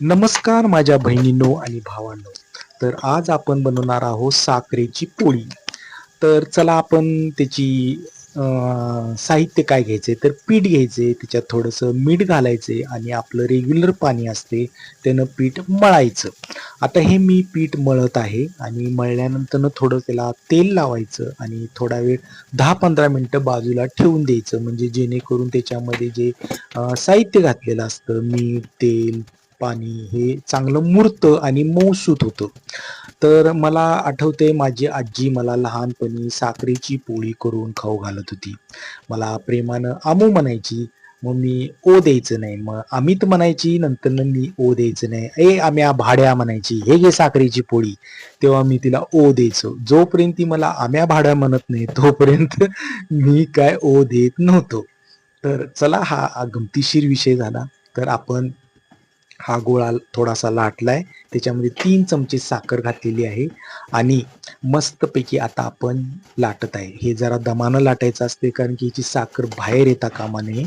नमस्कार माझ्या बहिणींनो आणि भावांनो. तर आज आपण बनवणार आहोत साखरेची पोळी. तर चला आपण त्याची साहित्य काय घ्यायचे तर पीठ घ्यायचे त्याच्यात थोडंसं मीठ घालायचे आणि आपलं रेग्युलर पाणी असते त्यानं पीठ मळायचं. आता हे मी पीठ मळत आहे आणि मळल्यानंतर थोडं त्याला तेल लावायचं आणि थोडा वेळ दहा पंधरा मिनटं बाजूला ठेवून द्यायचं. म्हणजे जेणेकरून त्याच्यामध्ये जे साहित्य घातलेलं असतं मीठ तेल पाणी हे चांगलं मूर्तं आणि मऊसूत होतं. तर मला आठवते माझी आजी मला लहानपणी साखरेची पोळी करून खाऊ घालत होती. मला प्रेमानं आमू म्हणायची मग मी ओ द्यायचं नाही. मग अमित म्हणायची नंतर मी ओ द्यायचं नाही. ए आम्या भाड्या म्हणायची हे घे साखरेची पोळी. तेव्हा मी तिला ओ द्यायचो. जोपर्यंत ती मला आम्या भाड्या म्हणत नाही तोपर्यंत मी काय ओ देत नव्हतो. तर चला हा गमतीशीर विषय झाला. तर आपण हा गोळा थोडासा लाटलाय. त्याच्यामध्ये तीन चमचे साखर घातलेली आहे. आणि मस्तपैकी आता आपण लाटत आहे. हे जरा दमानं लाटायचं असते कारण की याची साखर बाहेर येता कामा नये.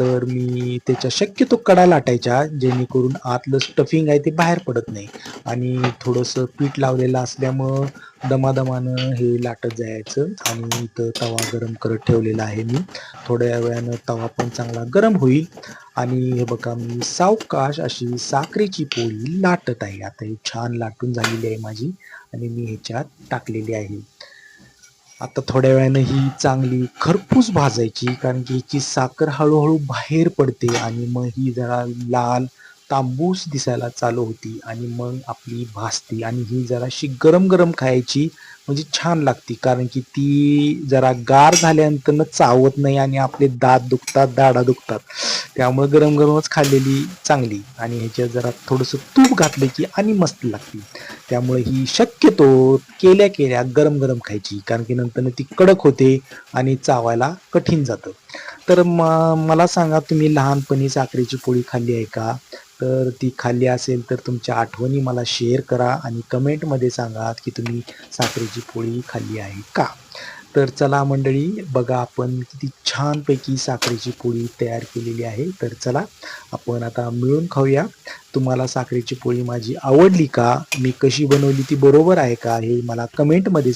तर मी त्याच्या शक्यतो कडा लाटायच्या जेणेकरून आतलं स्टफिंग आहे ते बाहेर पडत नाही. आणि थोडंसं पीठ लावलेलं असल्यामुळं दमादमानं हे लाटत जायचं. आणि इथं तवा गरम करत ठेवलेला आहे मी. थोड्या वेळानं तवा पण चांगला गरम होईल. आणि हे बघा मी सावकाश अशी साखरेची पोळी लाटत आहे. आता ही छान लाटून झालेली आहे माझी आणि मी ह्याच्यात टाकलेली आहे. आता थोड्या वेळानं ही चांगली खरपूस भाजायची कारण की हिची साखर हळूहळू बाहेर पडते आणि मग ही जरा लाल तांबूस दिसायला चालू होती आणि मग आपली भासती आणि ही जराशी गरम गरम खायची म्हणजे छान लागते. कारण की ती जरा गार झाल्यानंतर चावत नाही आणि आपले दात दुखतात दाडा दुखतात. त्यामुळे गरम गरमच खाल्लेली चांगली. आणि ह्याच्यात जरा थोडंसं तूप घातलं की आणि मस्त लागते. त्यामुळे ही शक्यतो केल्या केल्या गरम गरम खायची. कारण की नंतर ती कडक होते आणि चावायला कठीण जातं. तर म मला सांगा तुम्ही लहानपणी साखरेची पोळी खाल्ली आहे का? तर ती खाल्ली असेल तर तुमच्या आठवणी मला शेअर करा आणि कमेंटमध्ये सांगा की तुम्ही साखरेची पोळी खाल्ली आहे का? तर चला मंडळी बघा आपण किती छानपैकी साखरेची पोळी तयार केलेली आहे. तर चला आपण आता मिळून खाऊया. तुम्हाला साखरेची पोळी माझी आवडली का? मी कशी बनवली ती बरोबर आहे का? हे मला कमेंटमध्ये